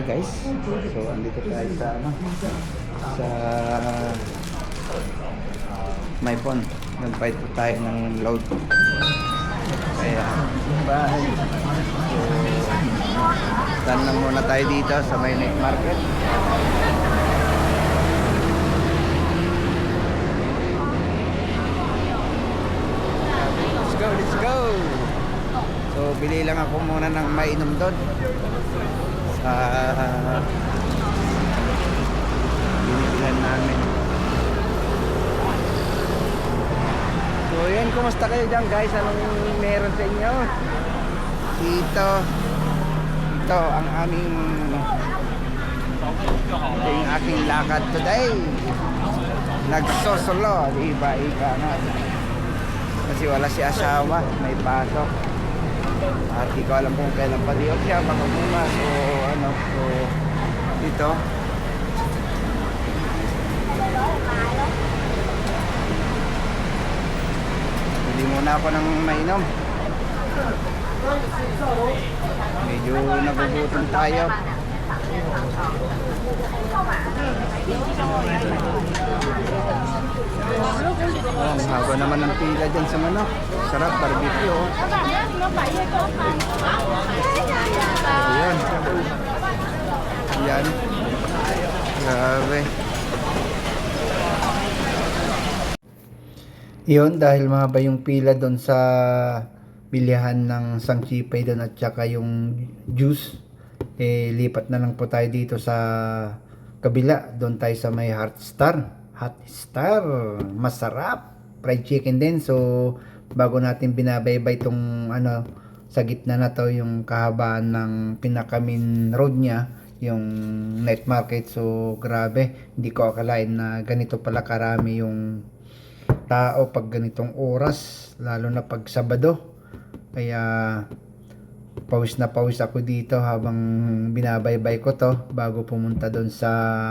tayo guys. So andito tayo sa ano sa my phone. Nagbayad po tayo ng load. Kaya bye. So stand lang muna tayo dito sa may night market. Let's go, let's go! So, bili lang ako muna ng mainom doon. Sa binibilan namin. So, yan. Kumusta kayo dyan guys? Anong meron sa inyo? Ito. Ito ang aming ito yung aking lakad today. Nagsosolo. Iba, ika nga. Kasi wala si asawa. May pasok. At di ko alam kung kailan pa diyo siya baka bumas o ano so dito. Hindi muna ako ng mainom. Medyo nagugutom tayo Ang haba naman ng pila dyan sa manok. Sarap, barbecue. Oh. Ayan. Ayan. Grabe. Yun, dahil mahaba yung pila doon sa bilihan ng sangchipay doon at saka yung juice, eh, lipat na lang po tayo dito sa kabila. Doon tayo sa may Heart Star. Hot Star. Masarap. Fried chicken din. So, bago natin binabaybay itong ano, sa gitna na to yung kahabaan ng pinakamin road niya yung night market so grabe hindi ko akalain na ganito pala karami yung tao pag ganitong oras lalo na pag Sabado kaya pawis na pawis ako dito habang binabaybay ko to bago pumunta doon sa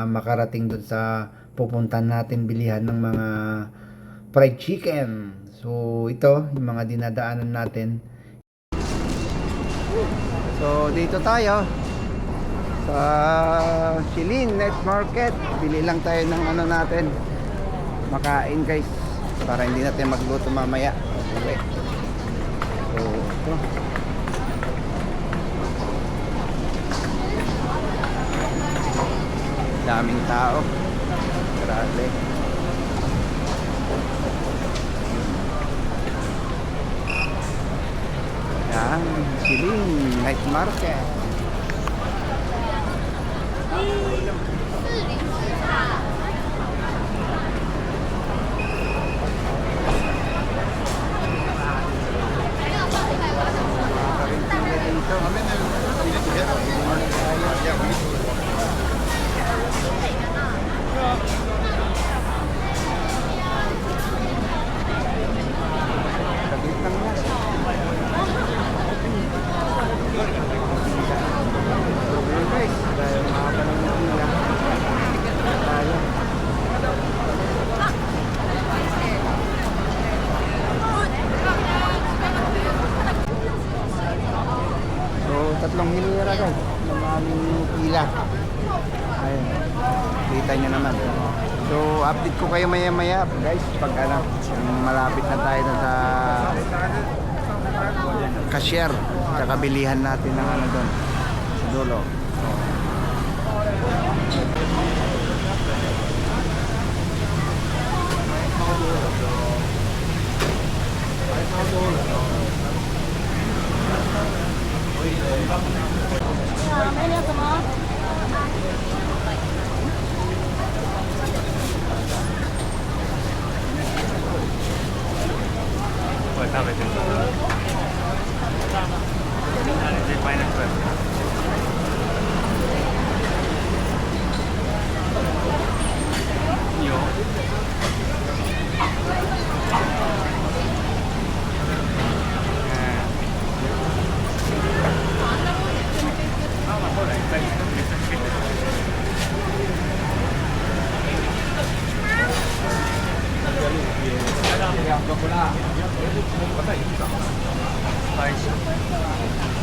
makarating doon sa pupuntan natin bilihan ng mga fried chicken so ito yung mga dinadaanan natin So dito tayo sa Shilin Net Market. Bili lang tayo ng ano natin. Makain guys para hindi natin magluto mamaya. Okay. So ito. Daming tao. Grabe. Yan, Shilin Night Market. Saglit lang yan. Ayun guys, dahil mahaba ng pila. Tayo. So, tatlong hilera guys ng aming pila. Ayun. Kita nyo naman. So, update ko kayo maya maya guys pag ano, malapit na tayo dun sa cashier. Tsaka bilihan natin ng ano doon. Sa dulo. 可以的。一般不美女么 Spicy.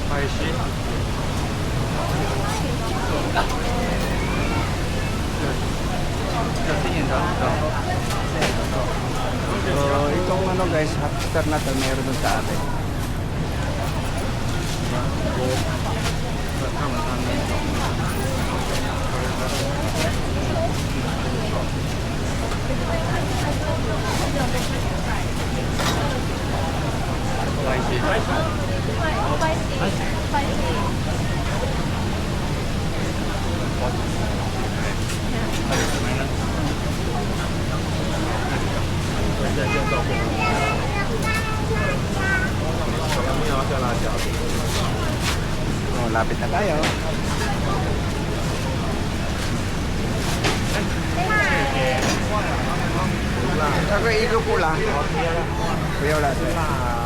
Spicy. So, itong ano guys, hamster na to, meron dun sa atin. So, lapit na tayo. Ako ilo pula. Kuya wala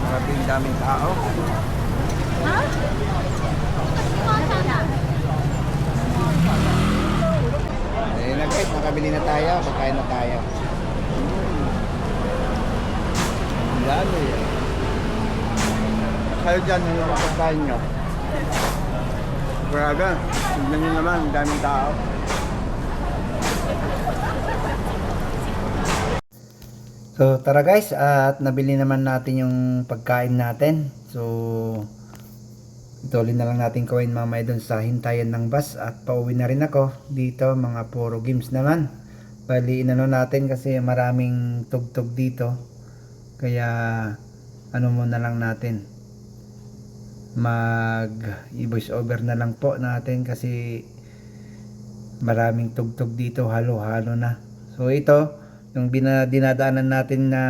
Maraming daming tao. Ayun na guys, nakabili na tayo. Pagkain na tayo. Ang dami. Kayo dyan, ano ang pagkain nyo? Grabe, tignan nyo naman, ang daming tao. So tara guys, at nabili naman natin yung pagkain natin. So ituloy na lang natin kawin mamaya doon sa hintayan ng bus at pauwi na rin ako dito mga puro games naman. Bali inano natin kasi maraming tugtog dito. Kaya ano muna lang natin. Mag i-voice over na lang po natin kasi maraming tugtog dito halo-halo na. So ito yung bina, dinadaanan natin na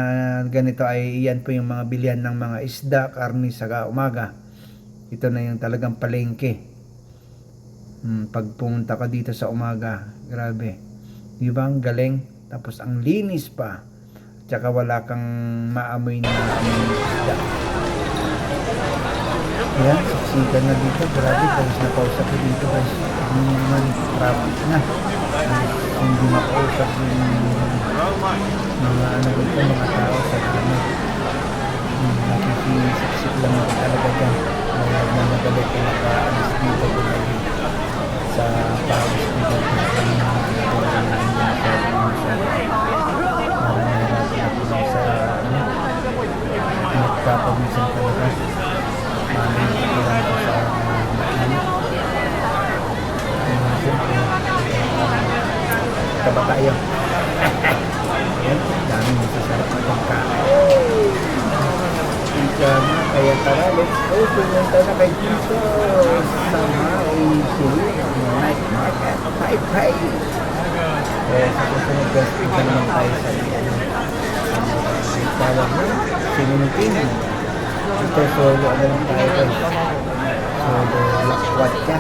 ganito ay iyan po yung mga bilihan ng mga isda, karni sa umaga. Ito na yung talagang palengke. Hmm, pag pumunta ka dito sa umaga, grabe. Di ba ang galing? Tapos ang linis pa. Tsaka wala kang maamoy na isda. Ayan, siksikan na dito. Grabe, tapos napausap ko dito guys. Hindi naman traffic na. Hindi makausap yung mga ano dito, mga tao sa ano. Nakikisiksik lang ako talaga dyan. Mga na magalit ko nakaalis dito sa pawis dito. sa Pumunta na kay Tito sa Maisi Night Market. Bye bye! Eh, sa susunod guys, punta naman tayo sa ano, tawag na, Sinunukin. Ito, solo, ano lang tayo guys. Solo, lakwat ka.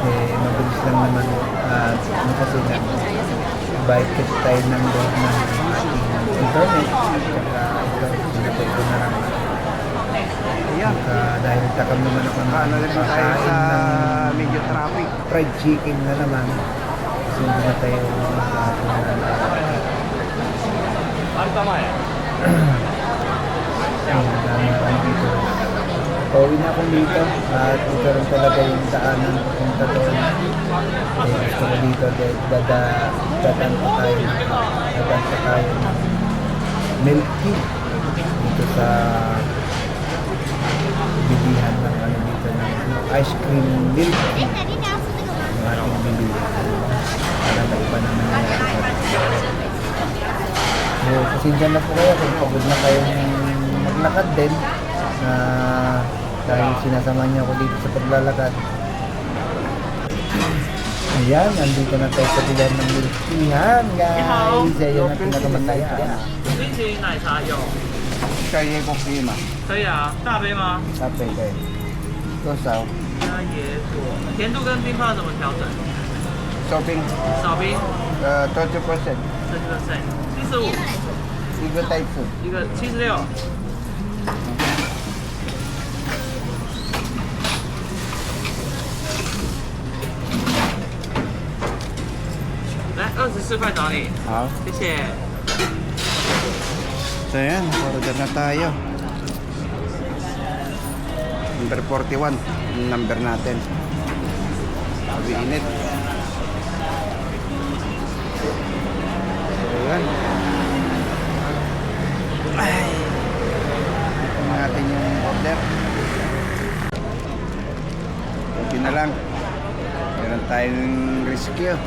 Eh, mabilis lang naman. at ano kasi bike kasi tayo ng load ng ating internet. Saka ito, sinapit na. Ayan. Saka dahil takam naman ako ng Ano rin tayo sa medyo traffic. fried chicken na naman. Kasi hindi na tayo mag-aaral. Ang dami pa dito. Pauwi na ako dito at ito rin talaga yung daanan papunta doon. Eh, gusto ko dito dahil dada, dadan pa tayo dadan pa tayo ng milk tea dito sa bilihan ng ano dito ng ice cream milk tea yung ating bilihan para maiba naman yung So, pasensya na po kayo kung pagod na kayong maglakad din na dahil sinasama niyo ako dito sa paglalakad. Ayan, nandito na tayo sa bilan ng milkihan, guys. Ayan ang pinakamasaya. 冰淇淋奶茶有， Kaya ko kima. 可以啊，大杯吗？Tapay kayo. 多少？加椰果，甜度跟冰泡怎么调整？少冰，少冰呃，多少 percent？这个 percent，七十五，一个袋子。一个七十六。来，二十四块找你，好。谢谢。So yan, order na tayo. Number 41, yung number natin. Sabi init. So yan. Ay. Ito na natin yung order. Kunti na lang. Meron tayong rescue.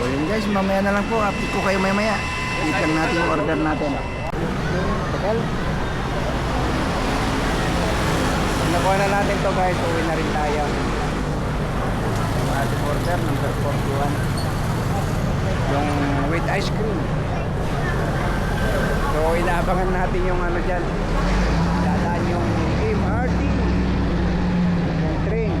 So yun guys, na lang po. Update ko kayo maya maya. Wait lang natin yung order natin. Tagal. Nakuha na natin to guys. Uwi na rin tayo. Ating order, number 41. Yung with ice cream. So inaabangan natin yung ano dyan. Dadaan yung MRT. Yung train.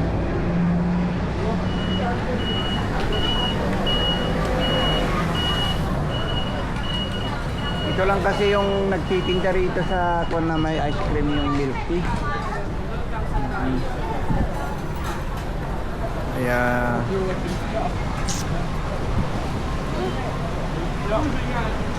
Ito lang kasi yung nagtitinda rito sa kung na may ice cream yung milk tea. Mm.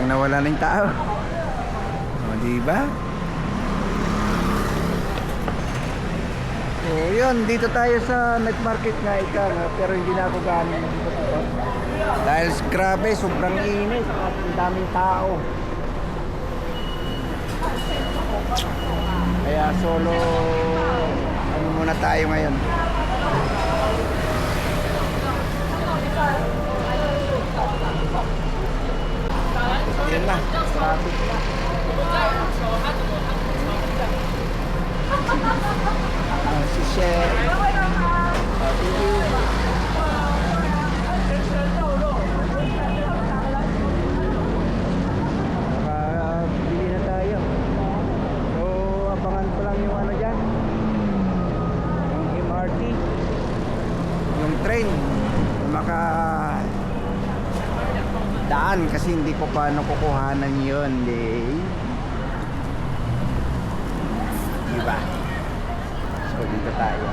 Biglang nawala na yung tao. O, di ba? So, yun, dito tayo sa night market nga ika, pero hindi na ako gaano dito dito. Dahil grabe, sobrang init at ang daming tao. Kaya solo, ano muna tayo ngayon. Yun na, traffic. Ah, si Chef. Ah, thank you. Nakabili na tayo. So, abangan ko lang yung ano dyan. Yung MRT. Yung train. Maka daan kasi hindi ko paano kukuhanan yun di. Diba? So dito tayo.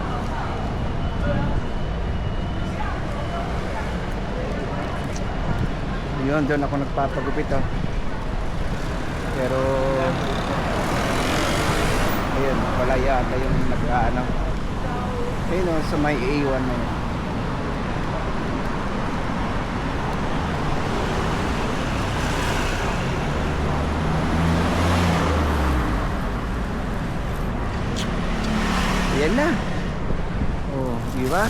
Yun doon ako nagpapagupit oh. pero ayun wala yata yung nag ano ayun oh, sa may A1 na yun Yan na. Oh, di ba?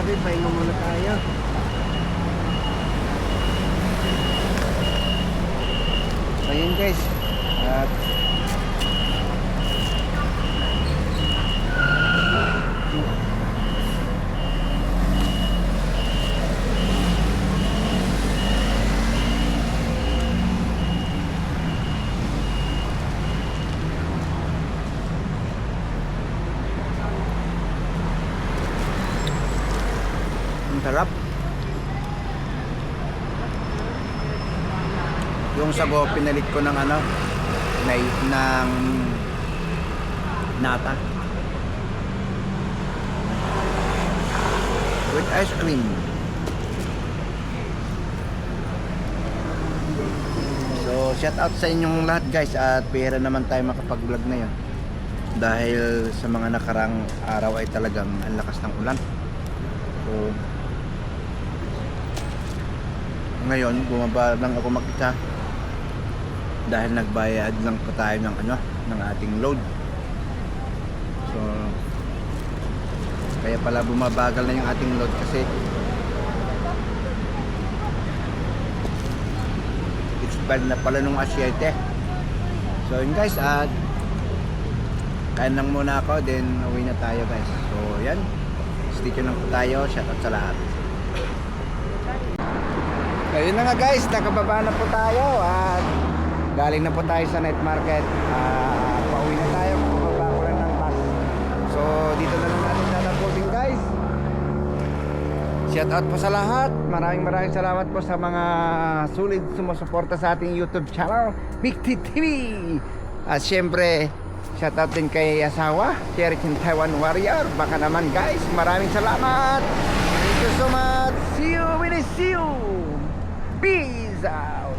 Grabe, pahinga muna tayo. So yun guys. At ang sarap. Yung sago pinalit ko ng ano, na, ng nata. With ice cream. So, shout out sa inyong lahat guys at pera naman tayo makapag-vlog na yun. Dahil sa mga nakarang araw ay talagang ang lakas ng ulan. So, ngayon bumaba lang ako makita. Dahil nagbayad lang pa tayo ng ano ng ating load. So kaya pala bumabagal na yung ating load kasi expired na pala nung asyete. So yun guys at kain lang muna ako then uwi na tayo guys. So yan. Stay tuned lang po tayo. Shoutout sa lahat Ayun na nga guys, nakababa na po tayo at galing na po tayo sa night market. Ah, pauwi na tayo, bababa ko lang ng bus. So dito na lang natin tatapusin guys. Shout out po sa lahat. Maraming maraming salamat po sa mga sulit sumusuporta sa ating YouTube channel, Big T TV. At syempre, shout out din kay asawa, Cherichin Taiwan Warrior. Baka naman guys, maraming salamat. Thank you so much. See you when I see you. Peace out.